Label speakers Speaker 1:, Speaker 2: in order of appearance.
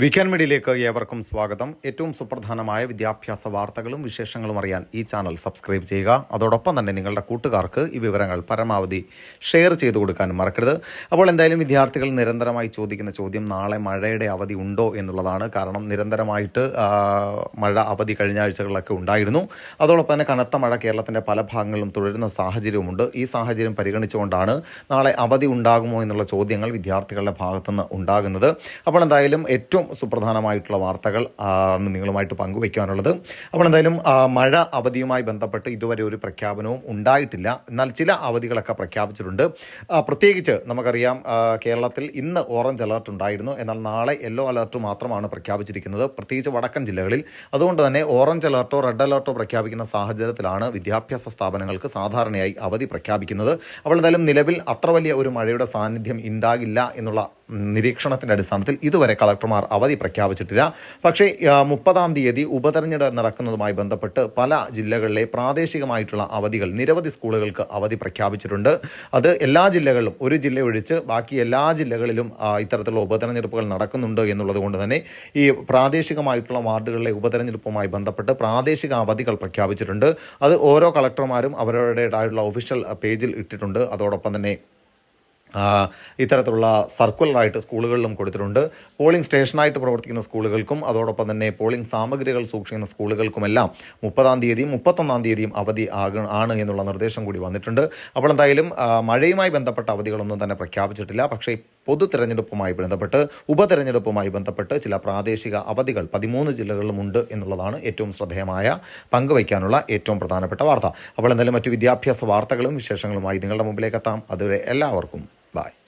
Speaker 1: Weekend മീഡിയയിലേക്ക് ഏവർക്കും സ്വാഗതം. ഏറ്റവും സുപ്രധാനമായ വിദ്യാഭ്യാസ വാർത്തകളും വിശേഷങ്ങളും അറിയാൻ ഈ ചാനൽ സബ്സ്ക്രൈബ് ചെയ്യുക. അതോടൊപ്പം തന്നെ നിങ്ങളുടെ കൂട്ടുകാർക്ക് ഈ വിവരങ്ങൾ പരമാവധി ഷെയർ ചെയ്തു കൊടുക്കാനും മറക്കരുത്. അപ്പോൾ എന്തായാലും വിദ്യാർത്ഥികൾ നിരന്തരമായി ചോദിക്കുന്ന ചോദ്യം നാളെ മഴയുടെ അവധി ഉണ്ടോ എന്നുള്ളതാണ്. കാരണം നിരന്തരമായിട്ട് മഴ അവധി കഴിഞ്ഞ ആഴ്ചകളിലൊക്കെ ഉണ്ടായിരുന്നു. അതോടൊപ്പം തന്നെ കനത്ത മഴ കേരളത്തിന്റെ പല ഭാഗങ്ങളിലും തുടരുന്ന സാഹചര്യവുമുണ്ട് ഈ സാഹചര്യം പരിഗണിച്ചുകൊണ്ടാണ് നാളെ അവധി ഉണ്ടാകുമോ എന്നുള്ള ചോദ്യങ്ങൾ വിദ്യാർത്ഥികളുടെ ഭാഗത്തുനിന്ന് ഉണ്ടാകുന്നത്. അപ്പോൾ എന്തായാലും ഏറ്റവും സുപ്രധാനമായിട്ടുള്ള വാർത്തകൾ ആണ് നിങ്ങളുമായിട്ട് പങ്കുവയ്ക്കാനുള്ളത്. അപ്പോൾ എന്തായാലും മഴ അവധിയുമായി ബന്ധപ്പെട്ട് ഇതുവരെ ഒരു പ്രഖ്യാപനവും ഉണ്ടായിട്ടില്ല. എന്നാൽ ചില അവധികളൊക്കെ പ്രഖ്യാപിച്ചിട്ടുണ്ട്. പ്രത്യേകിച്ച് നമുക്കറിയാം കേരളത്തിൽ ഇന്ന് ഓറഞ്ച് അലർട്ട് ഉണ്ടായിരുന്നു. എന്നാൽ നാളെ യെല്ലോ അലർട്ട് മാത്രമാണ് പ്രഖ്യാപിച്ചിരിക്കുന്നത്. പ്രത്യേകിച്ച് വടക്കൻ ജില്ലകളിൽ. അതുകൊണ്ട് തന്നെ ഓറഞ്ച് അലർട്ടോ റെഡ് അലർട്ടോ പ്രഖ്യാപിക്കുന്ന സാഹചര്യത്തിലാണ് വിദ്യാഭ്യാസ സ്ഥാപനങ്ങൾക്ക് സാധാരണയായി അവധി പ്രഖ്യാപിക്കുന്നത്. അപ്പോൾ എന്തായാലും നിലവിൽ അത്ര വലിയ ഒരു മഴയുടെ സാന്നിധ്യം ഉണ്ടാകില്ല എന്നുള്ള നിരീക്ഷണത്തിന്റെ അടിസ്ഥാനത്തിൽ ഇതുവരെ കളക്ടർമാർ അവധി പ്രഖ്യാപിച്ചിട്ടില്ല. പക്ഷേ മുപ്പതാം തീയതി ഉപതെരഞ്ഞെടുപ്പ് നടക്കുന്നതുമായി ബന്ധപ്പെട്ട് പല ജില്ലകളിലെ പ്രാദേശികമായിട്ടുള്ള അവധികൾ നിരവധി സ്കൂളുകൾക്ക് അവധി പ്രഖ്യാപിച്ചിട്ടുണ്ട്. അത് എല്ലാ ജില്ലകളിലും ഒരു ജില്ല ഒഴിച്ച് ബാക്കി എല്ലാ ജില്ലകളിലും ഇത്തരത്തിലുള്ള ഉപതെരഞ്ഞെടുപ്പുകൾ നടക്കുന്നുണ്ട് എന്നുള്ളത് കൊണ്ട് തന്നെ ഈ പ്രാദേശികമായിട്ടുള്ള വാർഡുകളിലെ ഉപതെരഞ്ഞെടുപ്പുമായി ബന്ധപ്പെട്ട് പ്രാദേശിക അവധികൾ പ്രഖ്യാപിച്ചിട്ടുണ്ട്. അത് ഓരോ കളക്ടർമാരും അവരുടേതായിട്ടുള്ള ഒഫീഷ്യൽ പേജിൽ ഇട്ടിട്ടുണ്ട്. അതോടൊപ്പം തന്നെ ഇത്തരത്തിലുള്ള സർക്കുലറായിട്ട് സ്കൂളുകളിലും കൊടുത്തിട്ടുണ്ട്. പോളിംഗ് സ്റ്റേഷനായിട്ട് പ്രവർത്തിക്കുന്ന സ്കൂളുകൾക്കും അതോടൊപ്പം തന്നെ പോളിംഗ് സാമഗ്രികൾ സൂക്ഷിക്കുന്ന സ്കൂളുകൾക്കുമെല്ലാം മുപ്പതാം തീയതിയും മുപ്പത്തൊന്നാം തീയതിയും അവധി ആക ആണ് എന്നുള്ള നിർദ്ദേശം കൂടി വന്നിട്ടുണ്ട്. അപ്പോൾ എന്തായാലും മഴയുമായി ബന്ധപ്പെട്ട അവധികളൊന്നും തന്നെ പ്രഖ്യാപിച്ചിട്ടില്ല. പക്ഷേ പൊതു തെരഞ്ഞെടുപ്പുമായി ബന്ധപ്പെട്ട് ഉപതെരഞ്ഞെടുപ്പുമായി ബന്ധപ്പെട്ട് ചില പ്രാദേശിക അവധികൾ പതിമൂന്ന് ജില്ലകളിലും ഉണ്ട് എന്നുള്ളതാണ് ഏറ്റവും ശ്രദ്ധേയമായ പങ്കുവയ്ക്കാനുള്ള ഏറ്റവും പ്രധാനപ്പെട്ട വാർത്ത. അപ്പോൾ എന്തായാലും മറ്റു വിദ്യാഭ്യാസ വാർത്തകളും വിശേഷങ്ങളുമായി നിങ്ങളുടെ മുമ്പിലേക്ക് എത്താം. അതുവരെ എല്ലാവർക്കും Bye.